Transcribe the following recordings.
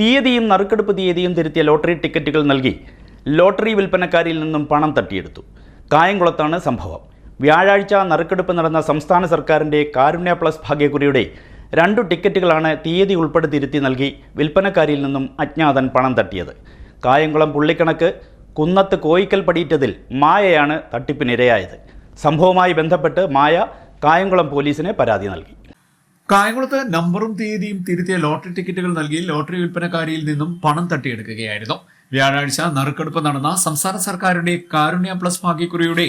തീയതിയും നറുക്കെടുപ്പ് തീയതിയും തിരുത്തിയ ലോട്ടറി ടിക്കറ്റുകൾ നൽകി ലോട്ടറി വിൽപ്പനക്കാരിൽ നിന്നും പണം തട്ടിയെടുത്തു. കായംകുളത്താണ് സംഭവം. വ്യാഴാഴ്ച നറുക്കെടുപ്പ് നടന്ന സംസ്ഥാന സർക്കാരിന്റെ കാരുണ്യ പ്ലസ് ഭാഗ്യക്കുറിയുടെ രണ്ടു ടിക്കറ്റുകളാണ് തീയതി ഉൾപ്പെടെ തിരുത്തി നൽകി വിൽപ്പനക്കാരിൽ നിന്നും അജ്ഞാതൻ പണം തട്ടിയത്. കായംകുളം പുള്ളിക്കണക്ക് കുന്നത്ത് കോയിക്കൽ പടിയിറ്റതിൽ മായയാണ് തട്ടിപ്പിനിരയായത്. സംഭവവുമായി ബന്ധപ്പെട്ട് മായ കായംകുളം പോലീസിന് പരാതി നൽകി. കായംകുളത്ത് നമ്പറും തീയതിയും തിരുത്തിയ ലോട്ടറി ടിക്കറ്റുകൾ നൽകി ലോട്ടറി വിൽപ്പനക്കാരിയിൽ നിന്നും പണം തട്ടിയെടുക്കുകയായിരുന്നു. വ്യാഴാഴ്ച നറുക്കെടുപ്പ് നടന്ന സംസ്ഥാന സർക്കാരിന്റെ കാരുണ്യ പ്ലസ് ഭാഗ്യക്കുറിയുടെ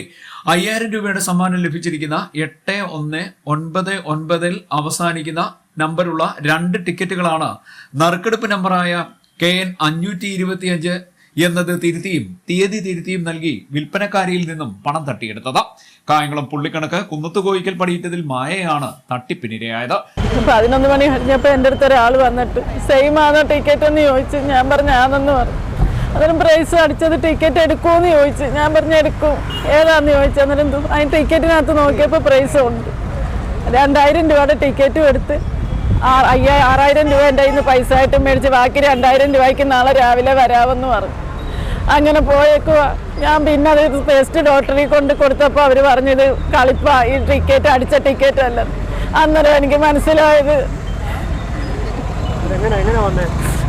അയ്യായിരം രൂപയുടെ സമ്മാനം ലഭിച്ചിരിക്കുന്ന എട്ട് ഒന്ന് ഒൻപത് ഒൻപതിൽ അവസാനിക്കുന്ന നമ്പറുള്ള രണ്ട് ടിക്കറ്റുകളാണ് നറുക്കെടുപ്പ് നമ്പറായ കെ എൻ അഞ്ഞൂറ്റി ഇരുപത്തിയഞ്ച് എന്നത് തിരുത്തിയും തീയതി തിരുത്തിയും നൽകി വിൽപ്പനക്കാരിയിൽ നിന്നും പണം തട്ടിയെടുത്തത്. കായംകുളം പുള്ളിക്കണക്ക് കുന്നത്തുകോയിക്കൽ പടിയിട്ടതിൽ മായയാണ് തട്ടിപ്പിനിരയായത്. പതിനൊന്ന് മണി കഴിഞ്ഞപ്പോൾ എന്റെ അടുത്ത് ഒരാൾ വന്നിട്ട് സെയിം ആണോ ടിക്കറ്റ് എന്ന് ചോദിച്ചു? ഞാൻ പറഞ്ഞു ആണെന്ന് പറഞ്ഞു. അന്നേരം പ്രൈസ് അടിച്ചത് ടിക്കറ്റ് എടുക്കുമെന്ന് ചോദിച്ചു. ഞാൻ പറഞ്ഞു എടുക്കും. ഏതാന്ന് ചോദിച്ചു? അന്നേരം അതിന് ടിക്കറ്റിനകത്ത് നോക്കിയപ്പോൾ പ്രൈസ് ഉണ്ട്. രണ്ടായിരം രൂപയുടെ ടിക്കറ്റും എടുത്ത്. അയ്യാ ആറായിരം രൂപ എന്റെ കയ്യിൽ നിന്ന് പൈസ ആയിട്ട് മേടിച്ച് ബാക്കി രണ്ടായിരം രൂപയ്ക്ക് നാളെ രാവിലെ വരാമെന്ന് പറഞ്ഞു. അങ്ങനെ പോയേക്കുക ഞാൻ പിന്നെ അത് പേസ്റ്റ് ഡോക്ടറി കൊണ്ട് കൊടുത്തപ്പോൾ അവർ പറഞ്ഞത് കളിപ്പ ഈ ടിക്കറ്റ് അടിച്ച ടിക്കറ്റ് അല്ല അന്നേരം എനിക്ക് മനസ്സിലായത്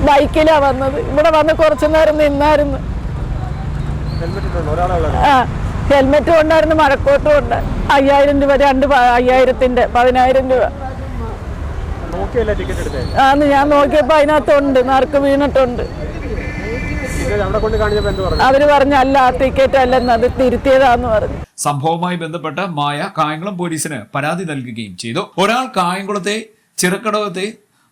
ബൈക്കിലാ വന്നത്. ഇവിടെ വന്ന് കുറച്ചു നേരം നിന്നായിരുന്നു. ആ ഹെൽമെറ്റും ഉണ്ടായിരുന്നു മഴക്കോട്ടും ഉണ്ട്. അയ്യായിരം രൂപ രണ്ട് അയ്യായിരത്തിന്റെ പതിനായിരം രൂപ. ആന്ന് ഞാൻ നോക്കിയപ്പോ അതിനകത്തുണ്ട് നറുക്ക് വീണിട്ടുണ്ട് ടിക്കറ്റ് അവിടെ കൊണ്ട് കാണിച്ചപ്പോൾ എന്ത് പറഞ്ഞു അവർ പറഞ്ഞു അല്ല ആ ടിക്കറ്റ് അല്ലെന്ന് അത് തിരുത്തിയതാന്ന് പറഞ്ഞു. സംഭവവുമായി ബന്ധപ്പെട്ട് മായ കായംകുളം പോലീസിന് പരാതി നൽകുകയും ചെയ്തു. ഒരാൾ കായംകുളത്തെ ചിറക്കടവത്തെ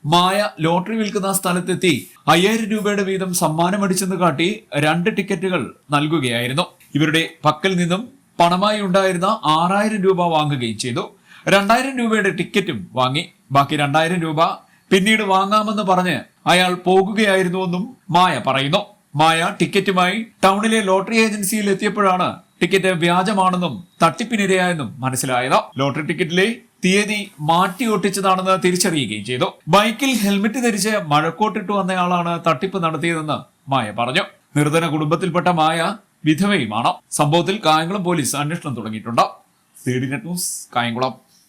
മായ ലോട്ടറി വിൽക്കുന്ന സ്ഥലത്തെത്തി അയ്യായിരം രൂപയുടെ വീതം സമ്മാനം അടിച്ചെന്ന് കാട്ടി രണ്ട് ടിക്കറ്റുകൾ നൽകുകയായിരുന്നു. ഇവരുടെ പക്കൽ നിന്നും പണമായി ഉണ്ടായിരുന്ന ആറായിരം രൂപ വാങ്ങുകയും ചെയ്തു. രണ്ടായിരം രൂപയുടെ ടിക്കറ്റും വാങ്ങി. ബാക്കി രണ്ടായിരം രൂപ പിന്നീട് വാങ്ങാമെന്ന് പറഞ്ഞ് അയാൾ പോകുകയായിരുന്നുവെന്നും മായ പറയുന്നു. മായ ടിക്കറ്റുമായി ടൗണിലെ ലോട്ടറി ഏജൻസിയിൽ എത്തിയപ്പോഴാണ് ടിക്കറ്റ് വ്യാജമാണെന്നും തട്ടിപ്പിനിരയായെന്നും മനസ്സിലായത്. ലോട്ടറി ടിക്കറ്റിലെ തീയതി മാറ്റി ഒട്ടിച്ചതാണെന്ന് തിരിച്ചറിയുകയും ചെയ്തു. ബൈക്കിൽ ഹെൽമെറ്റ് ധരിച്ച് മഴക്കോട്ടിട്ടു വന്നയാളാണ് തട്ടിപ്പ് നടത്തിയതെന്ന് മായ പറഞ്ഞു. നിർധന കുടുംബത്തിൽപ്പെട്ട മായ വിധവയുമാണ്. സംഭവത്തിൽ കായംകുളം പോലീസ് അന്വേഷണം തുടങ്ങിയിട്ടുണ്ട്. C D net news Kayamkulam.